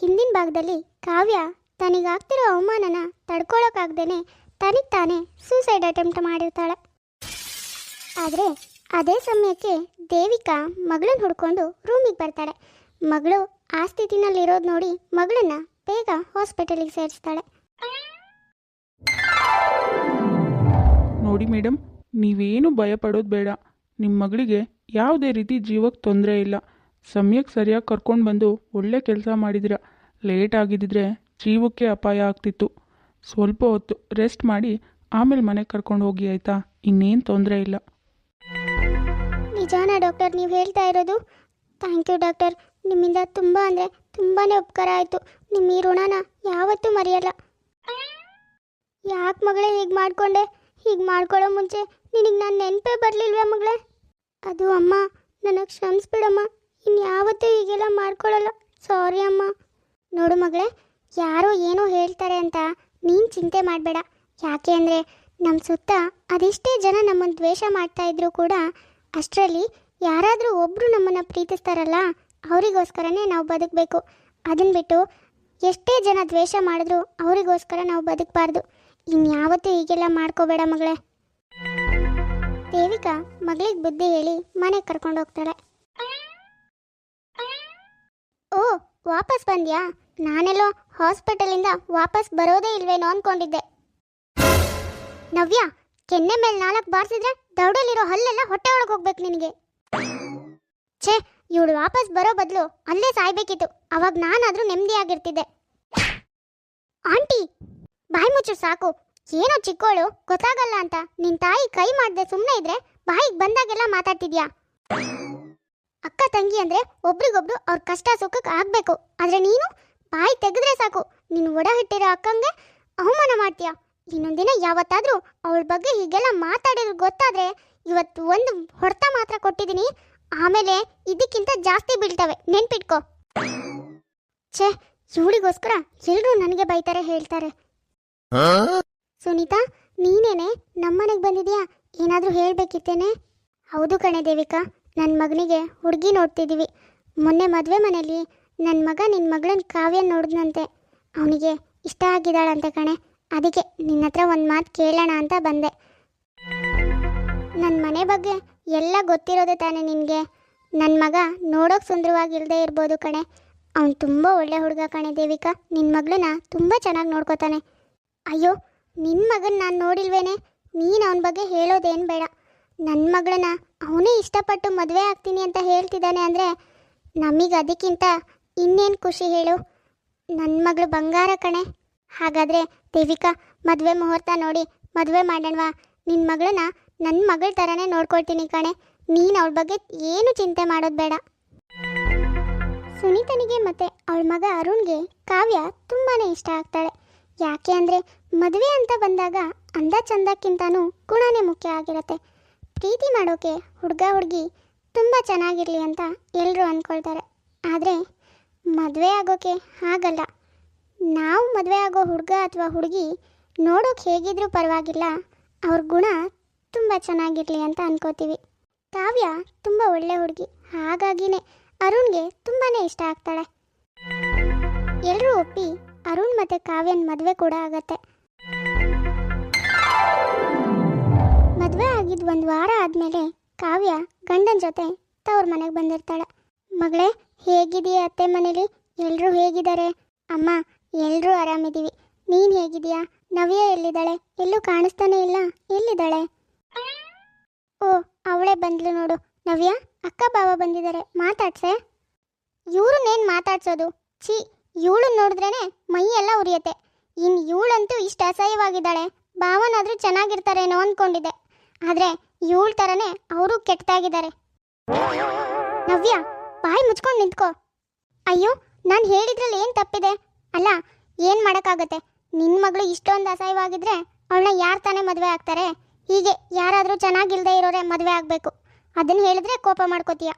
ಹಿಂದಿನ ಭಾಗದಲ್ಲಿ ಕಾವ್ಯ ತನಗಾಗ್ತಿರೋ ಅವಮಾನನ ತಡ್ಕೊಳ್ಳೋಕ್ಕಾಗ್ದೇನೆ ತನಿಗೆ ತಾನೇ ಸೂಸೈಡ್ ಅಟೆಂಪ್ಟ್ ಮಾಡಿರ್ತಾಳೆ. ಆದರೆ ಅದೇ ಸಮಯಕ್ಕೆ ದೇವಿಕಾ ಮಗಳನ್ನ ಹುಡ್ಕೊಂಡು ರೂಮಿಗೆ ಬರ್ತಾಳೆ. ಮಗಳು ಆ ಸ್ಥಿತಿನಲ್ಲಿರೋದು ನೋಡಿ ಮಗಳನ್ನ ಬೇಗ ಹಾಸ್ಪಿಟಲಿಗೆ ಸೇರಿಸ್ತಾಳೆ. ನೋಡಿ ಮೇಡಮ್ ನೀವೇನು ಭಯಪಡೋದು ಬೇಡ. ನಿಮ್ಮ ಮಗಳಿಗೆ ಯಾವುದೇ ರೀತಿ ಜೀವಕ್ಕೆ ತೊಂದರೆ ಇಲ್ಲ. ಸಮಯಕ್ಕೆ ಸರಿಯಾಗಿ ಕರ್ಕೊಂಡು ಬಂದು ಒಳ್ಳೆ ಕೆಲಸ ಮಾಡಿದಿರ. ಲೇಟ್ ಆಗಿದ್ದಿದ್ರೆ ಜೀವಕ್ಕೆ ಅಪಾಯ ಆಗ್ತಿತ್ತು. ಸ್ವಲ್ಪ ಹೊತ್ತು ರೆಸ್ಟ್ ಮಾಡಿ ಆಮೇಲೆ ಮನೆಗೆ ಕರ್ಕೊಂಡು ಹೋಗಿ ಆಯಿತಾ? ಇನ್ನೇನು ತೊಂದರೆ ಇಲ್ಲ. ನಿಜಾನ ಡಾಕ್ಟರ್, ನೀವು ಹೇಳ್ತಾ ಇರೋದು ಥ್ಯಾಂಕ್ ಯು ಡಾಕ್ಟರ್. ನಿಮ್ಮಿಂದ ತುಂಬ ಅಂದರೆ ತುಂಬಾ ಉಪಕಾರ ಆಯಿತು. ನಿಮ್ಮ ಈ ಋಣನ ಯಾವತ್ತೂ ಮರೆಯಲ್ಲ. ಯಾಕೆ ಮಗಳೇ ಹೀಗೆ ಮಾಡಿಕೊಂಡೆ? ಹೀಗೆ ಮಾಡ್ಕೊಳ್ಳೋ ಮುಂಚೆ ನಿನಗೆ ನಾನು ನೆನಪೇ ಬರಲಿಲ್ವೇ ಮಗಳೇ? ಅದು ಅಮ್ಮ, ನನಗೆ ಕ್ಷಮಿಸ್ಬಿಡಮ್ಮ. ಇನ್ಯಾವತ್ತೂ ಹೀಗೆಲ್ಲ ಮಾಡ್ಕೊಳ್ಳಲ್ಲ ಸಾರಿ ಅಮ್ಮ. ನೋಡು ಮಗಳೇ, ಯಾರೋ ಏನೋ ಹೇಳ್ತಾರೆ ಅಂತ ನೀನು ಚಿಂತೆ ಮಾಡಬೇಡ. ಯಾಕೆ ಅಂದರೆ ನಮ್ಮ ಸುತ್ತ ಅದೆಷ್ಟೇ ಜನ ನಮ್ಮನ್ನು ದ್ವೇಷ ಮಾಡ್ತಾ ಇದ್ರು ಕೂಡ ಅಷ್ಟರಲ್ಲಿ ಯಾರಾದರೂ ಒಬ್ಬರು ನಮ್ಮನ್ನು ಪ್ರೀತಿಸ್ತಾರಲ್ಲ, ಅವರಿಗೋಸ್ಕರನೇ ನಾವು ಬದುಕಬೇಕು. ಅದನ್ನು ಬಿಟ್ಟು ಎಷ್ಟೇ ಜನ ದ್ವೇಷ ಮಾಡಿದ್ರು ಅವರಿಗೋಸ್ಕರ ನಾವು ಬದುಕಬಾರ್ದು. ಇನ್ಯಾವತ್ತೂ ಹೀಗೆಲ್ಲ ಮಾಡ್ಕೋಬೇಡ ಮಗಳೇ. ದೇವಿಕಾ ಮಗಳಿಗೆ ಬುದ್ಧಿ ಹೇಳಿ ಮನೆಗೆ ಕರ್ಕೊಂಡು ಹೋಗ್ತಾಳೆ. ಓ, ವಾಪಸ್ ಬಂದ್ಯಾ? ನಾನೆಲ್ಲೋ ಹಾಸ್ಪಿಟಲಿಂದ ವಾಪಸ್ ಬರೋದೇ ಇಲ್ವೇನೋ ಅನ್ಕೊಂಡಿದ್ದೆ. ನವ್ಯ, ಕೆನ್ನೆ ಮೇಲೆ ನಾಲ್ಕು ಬಾರಿಸಿದ್ರೆ ದೌಡಲ್ಲಿರೋ ಹಲ್ಲೆಲ್ಲ ಹೊಟ್ಟೆ ಒಳಗೆ ಹೋಗ್ಬೇಕು ನಿನಗೆ. ಛೇ, ಇವಳು ವಾಪಸ್ ಬರೋ ಬದಲು ಅಲ್ಲೇ ಸಾಯ್ಬೇಕಿತ್ತು. ಅವಾಗ ನಾನಾದ್ರೂ ನೆಮ್ಮದಿಯಾಗಿರ್ತಿದ್ದೆ ಆಂಟಿ, ಬಾಯಿ ಮುಚ್ಚು ಸಾಕು. ಏನೋ ಚಿಕ್ಕೋಳು, ಗೊತ್ತಾಗಲ್ಲ ಅಂತ. ನಿನ್ ತಾಯಿ ಕೈ ಮಾಡ್ದೆ ಸುಮ್ಮನೆ ಇದ್ರೆ ಬಾಯಿಗೆ ಬಂದಾಗೆಲ್ಲ ಮಾತಾಡ್ತಿದ್ಯಾ? ಅಕ್ಕ ತಂಗಿ ಅಂದ್ರೆ ಒಬ್ರಿಗೊಬ್ರು ಅವ್ರ ಕಷ್ಟ ಸುಖಕ್ಕೆ ಆಗ್ಬೇಕು. ಆದ್ರೆ ನೀನು ಬಾಯಿ ತೆಗೆದ್ರೆ ಸಾಕು. ನೀನು ಒಡ ಹಿಟ್ಟಿರೋ ಅಕ್ಕಂಗೆ ಅವಮಾನ ಮಾಡ್ತೀಯ? ಇನ್ನೊಂದಿನ ಯಾವತ್ತಾದ್ರೂ ಅವಳ ಬಗ್ಗೆ ಹೀಗೆಲ್ಲ ಮಾತಾಡಿದ್ರು ಗೊತ್ತಾದ್ರೆ ಇವತ್ತು ಒಂದು ಹೊಡೆತ ಮಾತ್ರ ಕೊಟ್ಟಿದ್ದೀನಿ. ಆಮೇಲೆ ಇದಕ್ಕಿಂತ ಜಾಸ್ತಿ ಬೀಳ್ತವೆ. ನೆನ್ಪಿಟ್ಕೋ. ಛೇ, ಇವಳಿಗೋಸ್ಕರ ಎಲ್ಲರೂ ನನಗೆ ಬೈತಾರೆ ಹೇಳ್ತಾರೆ. ಸುನೀತಾ, ನೀನೇನೆ ನಮ್ಮನೆಗೆ ಬಂದಿದ್ಯಾ? ಏನಾದರೂ ಹೇಳಬೇಕಿತ್ತೇನೆ? ಹೌದು ಕಣೆ ದೇವಿಕಾ. ನನ್ನ ಮಗನಿಗೆ ಹುಡುಗಿ ನೋಡ್ತಿದ್ದೀವಿ ಮೊನ್ನೆ ಮದುವೆ ಮನೆಯಲ್ಲಿ ನನ್ನ ಮಗ ನಿನ್ನ ಮಗಳನ್ನ ಕಾವ್ಯ ನೋಡಿದ್ನಂತೆ. ಅವನಿಗೆ ಇಷ್ಟ ಆಗಿದ್ದಾಳಂತೆ ಕಣೆ. ಅದಕ್ಕೆ ನಿನ್ನ ಹತ್ರ ಒಂದು ಮಾತು ಕೇಳೋಣ ಅಂತ ಬಂದೆ. ನನ್ನ ಮನೆ ಬಗ್ಗೆ ಎಲ್ಲ ಗೊತ್ತಿರೋದೆ ತಾನೆ ನಿನಗೆ. ನನ್ನ ಮಗ ನೋಡೋಕೆ ಸುಂದರವಾಗಿಲ್ಲದೆ ಇರ್ಬೋದು ಕಣೆ. ಅವನು ತುಂಬ ಒಳ್ಳೆ ಹುಡುಗ ಕಣೆ ದೇವಿಕಾ. ನಿನ್ನ ಮಗಳನ್ನ ತುಂಬ ಚೆನ್ನಾಗಿ ನೋಡ್ಕೋತಾನೆ. ಅಯ್ಯೋ ನಿನ್ನ ಮಗನ ನಾನು ನೋಡಿಲ್ವೇನೆ? ನೀನು ಅವನ ಬಗ್ಗೆ ಹೇಳೋದೇನು ಬೇಡ. ನನ್ನ ಮಗಳನ್ನ ಅವನೇ ಇಷ್ಟಪಟ್ಟು ಮದುವೆ ಆಗ್ತೀನಿ ಅಂತ ಹೇಳ್ತಿದ್ದಾನೆ ಅಂದರೆ ನಮಗೆ ಅದಕ್ಕಿಂತ ಇನ್ನೇನು ಖುಷಿ ಹೇಳು? ನನ್ನ ಮಗಳು ಬಂಗಾರ ಕಣೆ. ಹಾಗಾದರೆ ದೇವಿಕಾ, ಮದುವೆ ಮುಹೂರ್ತ ನೋಡಿ ಮದುವೆ ಮಾಡೋಣವಾ? ನಿನ್ನ ಮಗಳನ್ನ ನನ್ನ ಮಗಳ ಥರನೇ ನೋಡ್ಕೊಳ್ತೀನಿ ಕಣೆ. ನೀನು ಅವಳ ಬಗ್ಗೆ ಏನು ಚಿಂತೆ ಮಾಡೋದು ಬೇಡ. ಸುನೀತನಿಗೆ ಮತ್ತೆ ಅವಳ ಮಗ ಅರುಣ್ಗೆ ಕಾವ್ಯ ತುಂಬಾ ಇಷ್ಟ ಆಗ್ತಾಳೆ. ಯಾಕೆ ಅಂದರೆ ಮದುವೆ ಅಂತ ಬಂದಾಗ ಅಂದ ಚಂದಕ್ಕಿಂತನೂ ಗುಣನೇ ಮುಖ್ಯ ಆಗಿರುತ್ತೆ. ಪ್ರೀತಿ ಮಾಡೋಕೆ ಹುಡುಗ, ಹುಡುಗಿ ತುಂಬ ಚೆನ್ನಾಗಿರಲಿ ಅಂತ ಎಲ್ಲರೂ ಅಂದ್ಕೊಳ್ತಾರೆ. ಆದರೆ ಮದುವೆ ಆಗೋಕೆ ಆಗಲ್ಲ. ನಾವು ಮದುವೆ ಆಗೋ ಹುಡುಗ ಅಥವಾ ಹುಡುಗಿ ನೋಡೋಕೆ ಹೇಗಿದ್ರೂ ಪರವಾಗಿಲ್ಲ. ಅವ್ರ ಗುಣ ತುಂಬ ಚೆನ್ನಾಗಿರಲಿ ಅಂತ ಅನ್ಕೋತೀವಿ. ಕಾವ್ಯ ತುಂಬ ಒಳ್ಳೆ ಹುಡುಗಿ. ಹಾಗಾಗಿನೇ ಅರುಣ್ಗೆ ತುಂಬಾ ಇಷ್ಟ ಆಗ್ತಾಳೆ. ಎಲ್ಲರೂ ಒಪ್ಪಿ ಅರುಣ್ ಮತ್ತು ಕಾವ್ಯನ ಮದುವೆ ಕೂಡ ಆಗತ್ತೆ. ಮದುವೆ ಆಗಿದ್ ಒಂದು ವಾರ ಆದಮೇಲೆ ಕಾವ್ಯ ಗಂಡನ ಜೊತೆ ತವ್ರ ಮನೆಗೆ ಬಂದಿರ್ತಾಳೆ. ಮಗಳೇ ಹೇಗಿದೆಯಾ ಅತ್ತೆ ಮನೇಲಿ? ಎಲ್ಲರೂ ಹೇಗಿದ್ದಾರೆ? ಅಮ್ಮ ಎಲ್ಲರೂ ಆರಾಮಿದ್ದೀವಿ. ನೀನು ಹೇಗಿದೀಯಾ ನವ್ಯ ಎಲ್ಲಿದ್ದಾಳೆ? ಎಲ್ಲೂ ಕಾಣಿಸ್ತಾನೆ ಇಲ್ಲ. ಎಲ್ಲಿದ್ದಾಳೆ? ಓ, ಅವಳೇ ಬಂದ್ಲು ನೋಡು. ನವ್ಯ, ಅಕ್ಕ ಬಾವ ಬಂದಿದ್ದಾರೆ. ಮಾತಾಡ್ಸೆ? ಇವ್ರನ್ನೇನು ಮಾತಾಡ್ಸೋದು? ಛೀ ಇವಳು ನೋಡಿದ್ರೇನೆ ಮೈ ಎಲ್ಲ ಉರಿಯತ್ತೆ. ಇನ್ನು ಇವಳಂತೂ ಇಷ್ಟು ಅಸಹ್ಯವಾಗಿದ್ದಾಳೆ. ಭಾವನಾದ್ರೂ ಚೆನ್ನಾಗಿರ್ತಾರೇನೋ ಅಂದ್ಕೊಂಡಿದ್ದೆ ಆದರೆ ಇವಳ ಥರನೇ ಅವರು ಕೆಟ್ಟದಾಗಿದ್ದಾರೆ ನವ್ಯ, ಬಾಯಿ ಮುಚ್ಕೊಂಡು ನಿಂತ್ಕೋ. ಅಯ್ಯೋ, ನಾನು ಹೇಳಿದ್ರಲ್ಲಿ ಏನು ತಪ್ಪಿದೆ? ಅಲ್ಲ, ಏನು ಮಾಡೋಕ್ಕಾಗತ್ತೆ? ನಿನ್ನ ಮಗಳು ಇಷ್ಟೊಂದು ಅಸಹ್ಯವಾಗಿದ್ರೆ ಅವಳನ್ನ ಯಾರು ತಾನೇ ಮದುವೆ ಆಗ್ತಾರೆ? ಹೀಗೆ ಯಾರಾದರೂ ಚೆನ್ನಾಗಿಲ್ಲದೆ ಇರೋರೆ ಮದುವೆ ಆಗಬೇಕು. ಅದನ್ನು ಹೇಳಿದ್ರೆ ಕೋಪ ಮಾಡ್ಕೋತೀಯ.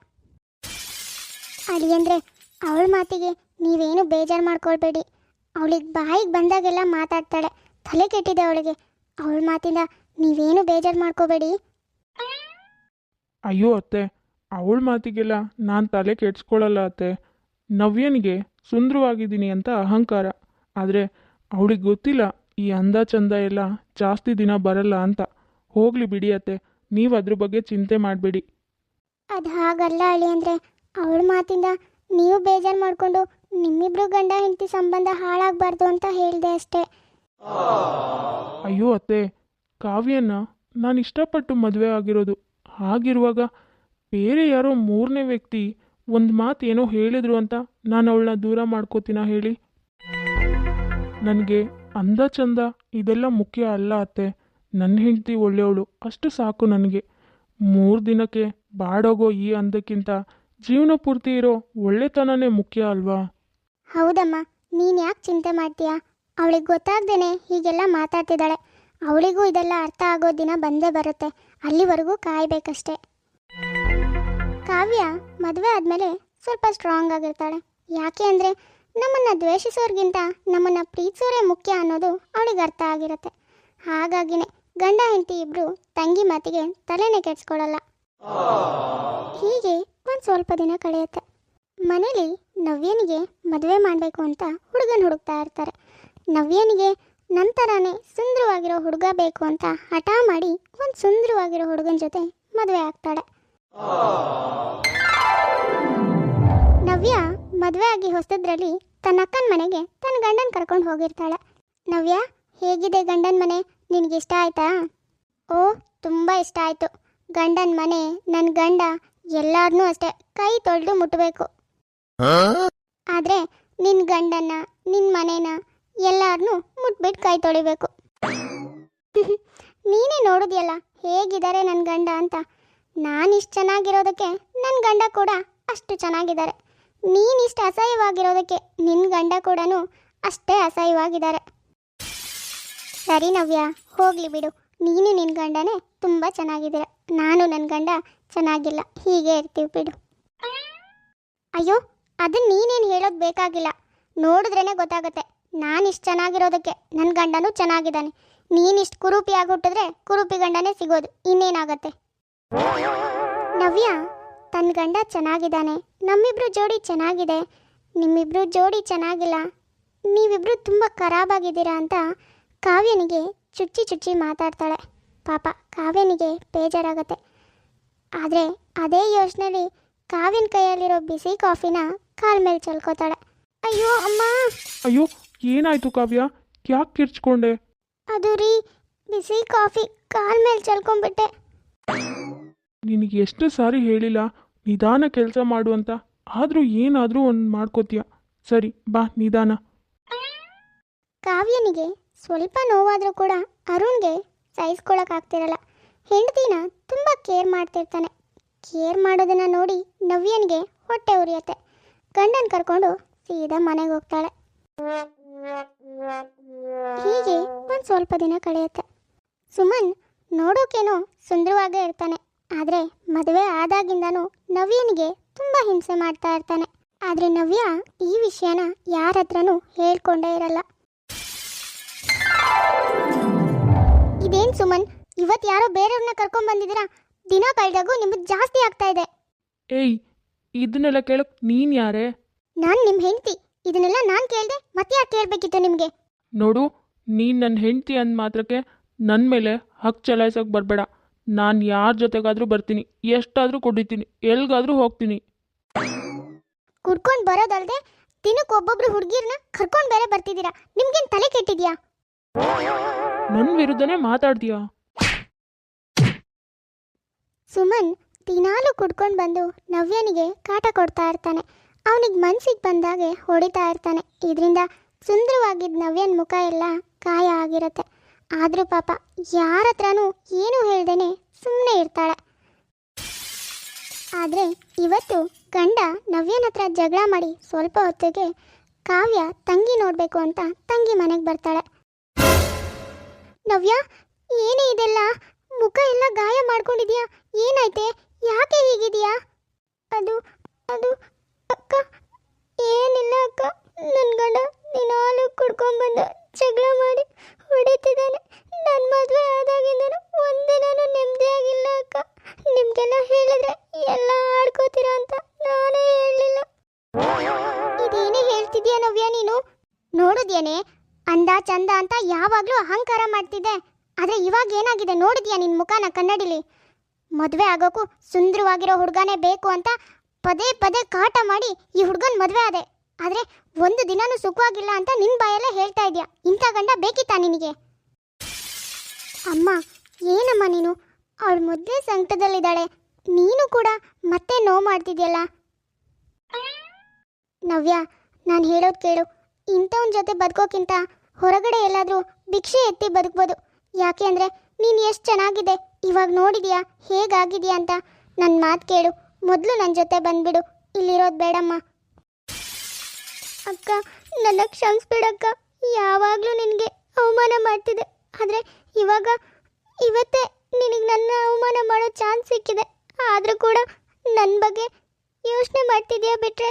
ಅಳಿಯಂದ್ರೆ, ಅವಳ ಮಾತಿಗೆ ನೀವೇನು ಬೇಜಾರು ಮಾಡ್ಕೊಳ್ಬೇಡಿ. ಅವಳಿಗೆ ಬಾಯಿಗೆ ಬಂದಾಗೆಲ್ಲ ಮಾತಾಡ್ತಾಳೆ. ತಲೆ ಕೆಟ್ಟಿದೆ ಅವಳಿಗೆ. ಅವಳ ಮಾತಿಂದ ನೀವೇನು ಬೇಜಾರು ಮಾಡ್ಕೋಬೇಡಿ. ಅಯ್ಯೋ ಅತ್ತೆ ಅವಳ ಮಾತಿಗೆಲ್ಲ ನಾನು ತಲೆ ಕೆಡ್ಸ್ಕೊಳ್ಳಲ್ಲ ಅತ್ತೆ. ನವ್ಯನಿಗೆ ಸುಂದರವಾಗಿದ್ದೀನಿ ಅಂತ ಅಹಂಕಾರ. ಆದರೆ ಅವಳಿಗೆ ಗೊತ್ತಿಲ್ಲ ಈ ಅಂದ ಚಂದ ಎಲ್ಲ ಜಾಸ್ತಿ ದಿನ ಬರಲ್ಲ ಅಂತ. ಹೋಗಲಿ ಬಿಡಿ ಅತ್ತೆ ನೀವು ಅದ್ರ ಬಗ್ಗೆ ಚಿಂತೆ ಮಾಡಬೇಡಿ. ಅದು ಹಾಗಲ್ಲ ಅಳಿ ಅಂದರೆ ಅವಳ ಮಾತಿಂದ ನೀವು ಬೇಜಾರು ಮಾಡಿಕೊಂಡು ನಿಮ್ಮಿಬ್ರು ಗಂಡ ಹೆಂಡತಿ ಸಂಬಂಧ ಹಾಳಾಗಬಾರ್ದು ಅಂತ ಹೇಳಿದೆ ಅಷ್ಟೇ. ಅಯ್ಯೋ ಅತ್ತೆ ಕಾವ್ಯನ ನಾನು ಇಷ್ಟಪಟ್ಟು ಮದುವೆ ಆಗಿರೋದು. ಹಾಗಿರುವಾಗ ಬೇರೆ ಯಾರೋ ಮೂರನೇ ವ್ಯಕ್ತಿ ಒಂದು ಮಾತು ಏನೋ ಹೇಳಿದ್ರು ಅಂತ ನಾನು ಅವಳನ್ನ ದೂರ ಮಾಡ್ಕೋತೀನ ಹೇಳಿ? ನನಗೆ ಅಂದ ಚಂದ ಇದೆಲ್ಲ ಮುಖ್ಯ ಅಲ್ಲ ಅತ್ತೆ. ನನ್ನ ಹೆಂಡತಿ ಒಳ್ಳೆಯವಳು, ಅಷ್ಟು ಸಾಕು ನನಗೆ. ಮೂರು ದಿನಕ್ಕೆ ಬಾಡೋಗೋ ಈ ಅಂದಕ್ಕಿಂತ ಜೀವನ ಪೂರ್ತಿ ಇರೋ ಒಳ್ಳೆತನನೇ ಮುಖ್ಯ ಅಲ್ವಾ? ಹೌದಮ್ಮ, ನೀನು ಯಾಕೆ ಚಿಂತೆ ಮಾಡ್ತೀಯಾ? ಅವಳಿಗೆ ಗೊತ್ತಾಗ್ದೇನೆ ಹೀಗೆಲ್ಲ ಮಾತಾಡ್ತಿದ್ದಾಳೆ. ಅವಳಿಗೂ ಇದೆಲ್ಲ ಅರ್ಥ ಆಗೋ ದಿನ ಬಂದೇ ಬರುತ್ತೆ. ಅಲ್ಲಿವರೆಗೂ ಕಾಯಬೇಕಷ್ಟೆ. ಕಾವ್ಯ ಮದುವೆ ಆದಮೇಲೆ ಸ್ವಲ್ಪ ಸ್ಟ್ರಾಂಗ್ ಆಗಿರ್ತಾಳೆ. ಯಾಕೆ ಅಂದರೆ ನಮ್ಮನ್ನು ದ್ವೇಷಿಸೋರ್ಗಿಂತ ನಮ್ಮನ್ನು ಪ್ರೀತಿಸೋರೇ ಮುಖ್ಯ ಅನ್ನೋದು ಅವಳಿಗೆ ಅರ್ಥ ಆಗಿರುತ್ತೆ. ಹಾಗಾಗಿನೇ ಗಂಡ ಹೆಂಡತಿ ಇಬ್ಬರು ತಂಗಿ ಮಾತಿಗೆ ತಲೆನೇ ಕೆಡ್ಸ್ಕೊಳ್ಳಲ್ಲ ಹೀಗೆ ಒಂದು ಸ್ವಲ್ಪ ದಿನ ಕಳೆಯುತ್ತೆ. ಮನೇಲಿ ನವ್ಯನಿಗೆ ಮದುವೆ ಮಾಡಬೇಕು ಅಂತ ಹುಡುಗನ ಹುಡುಕ್ತಾ ಇರ್ತಾರೆ. ನವ್ಯನಿಗೆ ನಂತರನೇ ಸುಂದರವಾಗಿರೋ ಹುಡುಗ ಬೇಕು ಅಂತ ಹಠ ಮಾಡಿ ಒಂದು ಸುಂದರವಾಗಿರೋ ಹುಡುಗನ ಜೊತೆ ಮದುವೆ ಆಗ್ತಾಳೆ. ನವ್ಯ ಮದುವೆ ಆಗಿ ಹೊಸದ್ರಲ್ಲಿ ತನ್ನ ಅಕ್ಕನ ಮನೆಗೆ ತನ್ನ ಗಂಡನ ಕರ್ಕೊಂಡು ಹೋಗಿರ್ತಾಳೆ. ನವ್ಯ ಹೇಗಿದೆ ಗಂಡನ ಮನೆ? ನಿನ್ಗೆ ಇಷ್ಟ ಆಯ್ತಾ? ಓ ತುಂಬ ಇಷ್ಟ ಆಯಿತು. ಗಂಡನ ಮನೆ ನನ್ನ ಗಂಡ ಎಲ್ಲಾರನ್ನೂ ಅಷ್ಟೇ ಕೈ ತೊಳೆದು ಮುಟ್ಟಬೇಕು ಆದರೆ ನಿನ್ನ ಗಂಡನ್ನ ನಿನ್ನ ಮನೇನ ಎಲ್ಲಾರನ್ನೂ ಮುಟ್ಬಿಟ್ಟು ಕೈ ತೊಳಿಬೇಕು. ನೀನೇ ನೋಡಿದ್ಯಲ್ಲ, ಹೇಗಿದ್ದಾರೆ ನನ್ನ ಗಂಡ ಅಂತ. ನಾನು ಇಷ್ಟು ಚೆನ್ನಾಗಿರೋದಕ್ಕೆ ನನ್ನ ಗಂಡ ಕೂಡ ಅಷ್ಟು ಚೆನ್ನಾಗಿದ್ದಾರೆ. ನೀನು ಇಷ್ಟು ಅಸಹ್ಯವಾಗಿರೋದಕ್ಕೆ ನಿನ್ನ ಗಂಡ ಕೂಡ ಅಷ್ಟೇ ಅಸಹ್ಯವಾಗಿದ್ದಾರೆ. ಸರಿ ನವ್ಯ, ಹೋಗ್ಲಿ ಬಿಡು. ನೀನು ನಿನ್ನ ಗಂಡನೇ ತುಂಬ ಚೆನ್ನಾಗಿದ್ದೀರ. ನಾನು ನನ್ನ ಗಂಡ ಚೆನ್ನಾಗಿಲ್ಲ. ಹೀಗೆ ಇರ್ತೀವಿ ಬಿಡು. ಅಯ್ಯೋ ಅದನ್ನ ನೀನೇನು ಹೇಳೋದು ಬೇಕಾಗಿಲ್ಲ. ನೋಡಿದ್ರೇ ಗೊತ್ತಾಗುತ್ತೆ. ನಾನು ಚೆನ್ನಾಗಿರೋದಕ್ಕೆ ನನ್ನ ಗಂಡನೂ ಚೆನ್ನಾಗಿದ್ದಾನೆ. ನೀನಿಷ್ಟು ಕುರುಪಿ ಹುಟ್ಟಿದ್ರೆ ಕುರೂಪಿ ಗಂಡನೇ ಸಿಗೋದು ಇನ್ನೇನಾಗತ್ತೆ? ನವ್ಯ ತನ್ನ ಗಂಡ ಚೆನ್ನಾಗಿದ್ದಾನೆ. ನಮ್ಮಿಬ್ರು ಜೋಡಿ ಚೆನ್ನಾಗಿದೆ. ನಿಮ್ಮಿಬ್ರು ಜೋಡಿ ಚೆನ್ನಾಗಿಲ್ಲ. ನೀವಿಬ್ರು ತುಂಬ ಖರಾಬಾಗಿದ್ದೀರಾ ಅಂತ ಕಾವ್ಯನಿಗೆ ಚುಚ್ಚಿ ಚುಚ್ಚಿ ಮಾತಾಡ್ತಾಳೆ. ಪಾಪ, ಕಾವ್ಯನಿಗೆ ಬೇಜಾರಾಗತ್ತೆ. ಆದರೆ ಅದೇ ಯೋಚನೆಯಲ್ಲಿ ಕಾವ್ಯನ ಕೈಯಲ್ಲಿರೋ ಬಿಸಿ ಕಾಫಿನ ಕಾಲ್ ಮೇಲೆ ಚಲ್ಕೋತಾಳೆ. ಅಯ್ಯೋ, ಅಮ್ಮ! ಅಯ್ಯೋ ಏನಾಯ್ತು ಕಾವ್ಯ? ಯಾಕೆ ಕಿರ್ಚ್ಕೊಂಡೆ? ಅದು ರೀ ಬಿಸಿ ಕಾಫಿ ಕಾಲ್ ಮೇಲೆ ಚಲ್ಕೊಂಡ್ಬಿಟ್ಟೆ ನಿನಗೆ ಎಷ್ಟು ಸಾರಿ ಹೇಳಿಲ್ಲ ನಿಧಾನ ಕೆಲಸ ಮಾಡು ಅಂತ. ಆದರೂ ಏನಾದರೂ ಒಂದು ಮಾಡ್ಕೋತೀಯ. ಸರಿ ಬಾ ನಿಧಾನ. ಕಾವ್ಯನಿಗೆ ಸ್ವಲ್ಪ ನೋವಾದರೂ ಕೂಡ ಅರುಣ್ಗೆ ಸಹಿಸ್ಕೊಳಕ್ಕಾಗ್ತಿರಲ್ಲ ಹೆಂಡತಿನ ತುಂಬ ಕೇರ್ ಮಾಡ್ತಿರ್ತಾನೆ. ಕೇರ್ ಮಾಡೋದನ್ನ ನೋಡಿ ನವ್ಯನಿಗೆ ಹೊಟ್ಟೆ ಉರಿಯತ್ತೆ. ಗಂಡನ ಕರ್ಕೊಂಡು ಸೀದಾ ಮನೆಗೆ ಹೋಗ್ತಾಳೆ. ಹೀಗೆ ಒಂದು ಸ್ವಲ್ಪ ದಿನ ಕಳೆಯುತ್ತೆ. ಸುಮನ್ ನೋಡೋಕೇನೋ ಸುಂದರವಾಗೇ ಇರ್ತಾನೆ. ಆದರೆ ಮದುವೆ ಆದಾಗಿಂದನೂ ನವ್ಯನಿಗೆ ತುಂಬ ಹಿಂಸೆ ಮಾಡ್ತಾ ಇರ್ತಾನೆ. ಆದರೆ ನವ್ಯ ಈ ವಿಷಯನ ಯಾರ ಹತ್ರನೂ ಹೇಳ್ಕೊಂಡೇ ಇರಲ್ಲ. ಇದೇನು ಸುಮನ್? ಇವತ್ತು ಯಾರೋ ಬೇರೆಯವ್ರನ್ನ ಕರ್ಕೊಂಡ್ ಬಂದಿದ್ದೀರಾ? ದಿನ ಕಳೆದಾಗೂ ನಿಮಗೆ ಜಾಸ್ತಿ ಆಗ್ತಾ ಇದೆ. ಏಯ್ ಇದನ್ನೆಲ್ಲ ಕೇಳಕ್ ನೀನು ಯಾರೇ? ನಾನು ನಿಮ್ಮ ಹೆಂಡತಿ. ಇದನ್ನೆಲ್ಲ ನಾನು ಕೇಳಿದೆ ಮತ್ತೆ ಯಾಕೆ ಕೇಳಬೇಕಿತ್ತು ನಿಮಗೆ? ನೋಡು ನೀನು ನನ್ನ ಹೆಂಡತಿ ಅಂದ ಮಾತ್ರಕ್ಕೆ ನನ್ನ ಮೇಲೆ ಹಕ್ ಚಲಾಯಿಸೋಕೆ ಬರಬೇಡ. ನಾನು ಯಾರ ಜೊತೆಗಾದರೂ ಬರ್ತೀನಿ ಎಷ್ಟಾದರೂ ಕುಡಿತೀನಿ ಎಲ್ಲಿಗಾದರೂ ಹೋಗ್ತೀನಿ. ಕುಡ್ಕೊಂಡು ಬರೋದಲ್ದೆ ದಿನಕ್ಕೆ ಒಬ್ಬೊಬ್ರು ಹುಡುಗಿರ್ನ ಕರ್ಕೊಂಡು ಬೇರೆ ಬರ್ತಿದ್ದೀರಾ? ನಿಮ್ಗೇನು ತಲೆ ಕೆಟ್ಟಿದ್ಯಾ? ನನ್ನ ವಿರುದ್ಧನೇ ಮಾತಾಡ್ತೀಯಾ? ಸುಮನ್ ದಿನಾಲು ಕುಡ್ಕೊಂಡು ಬಂದು ನವ್ಯನಿಗೆ ಕಾಟ ಕೊಡ್ತಾ ಇರ್ತಾನೆ. ಅವನಿಗೆ ಮನ್ಸಿಗೆ ಬಂದಾಗೆ ಹೊಡಿತಾ ಇರ್ತಾನೆ. ಇದರಿಂದ ಸುಂದರವಾಗಿದ್ದ ನವ್ಯನ ಮುಖ ಎಲ್ಲ ಗಾಯ ಆಗಿರುತ್ತೆ. ಆದರೂ ಪಾಪ ಯಾರ ಹತ್ರನೂ ಏನೂ ಹೇಳ್ದೇನೆ ಸುಮ್ಮನೆ ಇರ್ತಾಳೆ. ಆದರೆ ಇವತ್ತು ಗಂಡ ನವ್ಯನ ಹತ್ರ ಜಗಳ ಮಾಡಿ ಸ್ವಲ್ಪ ಹೊತ್ತಿಗೆ ಕಾವ್ಯ ತಂಗಿ ನೋಡಬೇಕು ಅಂತ ತಂಗಿ ಮನೆಗೆ ಬರ್ತಾಳೆ. ನವ್ಯ, ಏನೇ ಇದೆಲ್ಲ? ಮುಖ ಎಲ್ಲ ಗಾಯ ಮಾಡ್ಕೊಂಡಿದ್ಯಾ? ಏನಾಯ್ತೆ? ಯಾಕೆ ಹೀಗಿದೆಯಾ? ಅದು ಅದು ಅಕ್ಕ, ಏನಿಲ್ಲ ಅಕ್ಕ. ನನ್ನ ಗಂಡ ದಿನಾಲು ಕುಡ್ಕೊಂಡ್ಬಂದು ಜಗಳ ಮಾಡಿ ಹೊಡಿತಿದ್ದಾನೆ. ನನ್ನ ಮದುವೆ ಆದಾಗಿಂದನು ಒಂದಿನೂ ನೆಮ್ಮದಿಯಾಗಿಲ್ಲ ಅಕ್ಕ. ನಿಮಗೆಲ್ಲ ಹೇಳಿದ್ರೆ ಎಲ್ಲ ಆಡ್ಕೋತೀರಾ ಅಂತ ನಾನೇ ಹೇಳಲಿಲ್ಲ. ನವ್ಯ ನೀನು? ನೋಡಿದ್ಯಾನೆ? ಅಂದ ಚಂದ ಅಂತ ಯಾವಾಗಲೂ ಅಹಂಕಾರ ಮಾಡ್ತಿದ್ದೆ. ಆದರೆ ಇವಾಗ ಏನಾಗಿದೆ ನೋಡಿದ್ಯಾ ನಿನ್ನ ಮುಖನ ಕನ್ನಡಿಲಿ? ಮದುವೆ ಆಗೋಕ್ಕೂ ಸುಂದರವಾಗಿರೋ ಹುಡುಗನೇ ಬೇಕು ಅಂತ ಪದೇ ಪದೇ ಕಾಟ ಮಾಡಿ ಈ ಹುಡುಗನ ಮದುವೆ ಆದೆ. ಆದರೆ ಒಂದು ದಿನನೂ ಸುಖವಾಗಿಲ್ಲ ಅಂತ ನಿನ್ನ ಬಾಯಲ್ಲೇ ಹೇಳ್ತಾ ಇದ್ಯಾ? ಇಂಥ ಗಂಡ ಬೇಕಿತ್ತಾ ನಿನಗೆ? ಅಮ್ಮ, ಏನಮ್ಮ ನೀನು? ಅವಳು ಮೊದಲೇ ಸಂಕಟದಲ್ಲಿದ್ದಾಳೆ. ನೀನು ಕೂಡ ಮತ್ತೆ ನೋವು ಮಾಡ್ತಿದ್ಯಲ್ಲ? ನವ್ಯ, ನಾನು ಹೇಳೋದು ಕೇಳು. ಇಂಥವನ ಜೊತೆ ಬದುಕೋಕ್ಕಿಂತ ಹೊರಗಡೆ ಎಲ್ಲಾದರೂ ಭಿಕ್ಷೆ ಎತ್ತಿ ಬದುಕ್ಬೋದು. ಯಾಕೆ ಅಂದರೆ ನೀನು ಎಷ್ಟು ಚೆನ್ನಾಗಿದೆ. ಇವಾಗ ನೋಡಿದ್ಯಾ? ಹೇಗಾಗಿದೆಯಾ ಅಂತ ನನ್ನ ಮಾತು ಕೇಳು. ಮೊದಲು ನನ್ನ ಜೊತೆ ಬಂದ್ಬಿಡು. ಇಲ್ಲಿರೋದು ಬೇಡಮ್ಮ. ಅಕ್ಕ ನನ್ನ ಕ್ಷಮಿಸ್ಬಿಡಕ್ಕ. ಯಾವಾಗಲೂ ನಿನಗೆ ಅವಮಾನ ಮಾಡ್ತಿದ್ದೆ. ಆದರೆ ಇವಾಗ ಇವತ್ತೇ ನಿನಗೆ ನನ್ನ ಅವಮಾನ ಮಾಡೋ ಚಾನ್ಸ್ ಸಿಕ್ಕಿದೆ. ಆದರೂ ಕೂಡ ನನ್ನ ಬಗ್ಗೆ ಯೋಚನೆ ಮಾಡ್ತಿದ್ಯಾ ಬಿಟ್ಟರೆ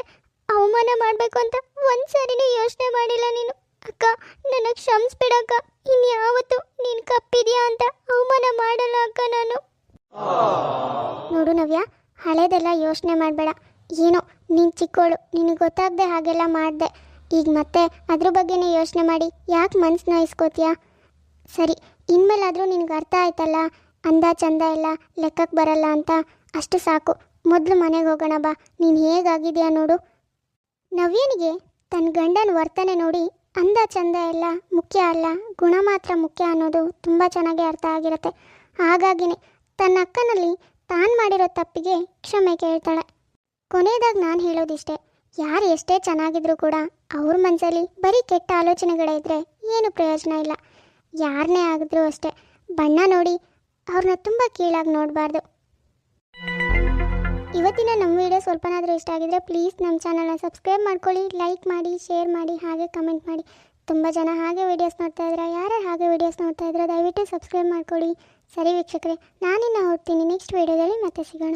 ಅವಮಾನ ಮಾಡಬೇಕು ಅಂತ ಒಂದು ಸಾರಿನೇ ಯೋಚನೆ ಮಾಡಿಲ್ಲ ನೀನು. ಅಕ್ಕ ನನ್ನ ಕ್ಷಮಿಸ್ಬಿಡಕ್ಕ. ಇನ್ಯಾವತ್ತು ನೀನು ಕಪ್ಪಿದ್ಯಾ ಅಂತ ಅವಮಾನ ಮಾಡಲ್ಲ ಅಕ್ಕ ನಾನು. ನೋಡು ನವ್ಯ ಹಳೇದೆಲ್ಲ ಯೋಚನೆ ಮಾಡಬೇಡ. ಏನೋ, ನೀನು ಚಿಕ್ಕೋಳು, ನಿನಗೆ ಗೊತ್ತಾಗದೆ ಹಾಗೆಲ್ಲ ಮಾಡಿದೆ. ಈಗ ಮತ್ತೆ ಅದ್ರ ಬಗ್ಗೆನೇ ಯೋಚನೆ ಮಾಡಿ, ಯಾಕೆ ಮನ್ಸು ನೋಯಿಸ್ಕೋತೀಯಾ ಸರಿ, ಇನ್ಮೇಲಾದರೂ ನಿನಗೆ ಅರ್ಥ ಆಯ್ತಲ್ಲ? ಅಂದ ಚಂದ ಎಲ್ಲ ಲೆಕ್ಕಕ್ಕೆ ಬರಲ್ಲ ಅಂತ? ಅಷ್ಟು ಸಾಕು. ಮೊದಲು ಮನೆಗೆ ಹೋಗೋಣ ಬಾ. ನೀನು ಹೇಗಾಗಿದೆಯಾ ನೋಡು. ನವ್ಯನಿಗೆ ತನ್ನ ಗಂಡನ ವರ್ತನೆ ನೋಡಿ ಅಂದ ಚಂದ ಎಲ್ಲ ಮುಖ್ಯ ಅಲ್ಲ, ಗುಣ ಮಾತ್ರ ಮುಖ್ಯ ಅನ್ನೋದು ತುಂಬ ಚೆನ್ನಾಗಿ ಅರ್ಥ ಆಗಿರುತ್ತೆ. ಹಾಗಾಗಿನೇ ತನ್ನ ಅಕ್ಕನಲ್ಲಿ ತಾನು ಮಾಡಿರೋ ತಪ್ಪಿಗೆ ಕ್ಷಮೆ ಕೇಳ್ತಾಳೆ. ಕೊನೆಯದಾಗಿ ನಾನು ಹೇಳೋದಿಷ್ಟೇ, ಯಾರು ಎಷ್ಟೇ ಚೆನ್ನಾಗಿದ್ರೂ ಕೂಡ ಅವ್ರ ಮನಸ್ಸಲ್ಲಿ ಬರೀ ಕೆಟ್ಟ ಆಲೋಚನೆಗಳೇ ಇದ್ದರೆ ಏನು ಪ್ರಯೋಜನ ಇಲ್ಲ. ಯಾರನ್ನೇ ಆಗಿದ್ರೂ ಅಷ್ಟೇ, ಬಣ್ಣ ನೋಡಿ ಅವ್ರನ್ನ ತುಂಬ ಕೀಳಾಗಿ ನೋಡಬಾರ್ದು. ಇವತ್ತಿನ ನಮ್ಮ ವಿಡಿಯೋ ಸ್ವಲ್ಪನಾದರೂ ಇಷ್ಟ ಆಗಿದ್ರೆ ಪ್ಲೀಸ್ ನಮ್ಮ ಚಾನಲ್ನ ಸಬ್ಸ್ಕ್ರೈಬ್ ಮಾಡ್ಕೊಳ್ಳಿ, ಲೈಕ್ ಮಾಡಿ, ಶೇರ್ ಮಾಡಿ, ಹಾಗೆ ಕಮೆಂಟ್ ಮಾಡಿ. ತುಂಬ ಜನ ಹಾಗೆ ವೀಡಿಯೋಸ್ ನೋಡ್ತಾ ಇದ್ದೀರಾ ಯಾರು ಹಾಗೆ ವೀಡಿಯೋಸ್ ನೋಡ್ತಾ ಇದ್ದೀರಾ ದಯವಿಟ್ಟು ಸಬ್ಸ್ಕ್ರೈಬ್ ಮಾಡ್ಕೊಳ್ಳಿ. ಸರಿ ವೀಕ್ಷಕರೇ ನಾನಿನ್ನ ಹೊರಡ್ತೀನಿ ನೆಕ್ಸ್ಟ್ ವೀಡಿಯೋದಲ್ಲಿ ಮತ್ತೆ ಸಿಗೋಣ.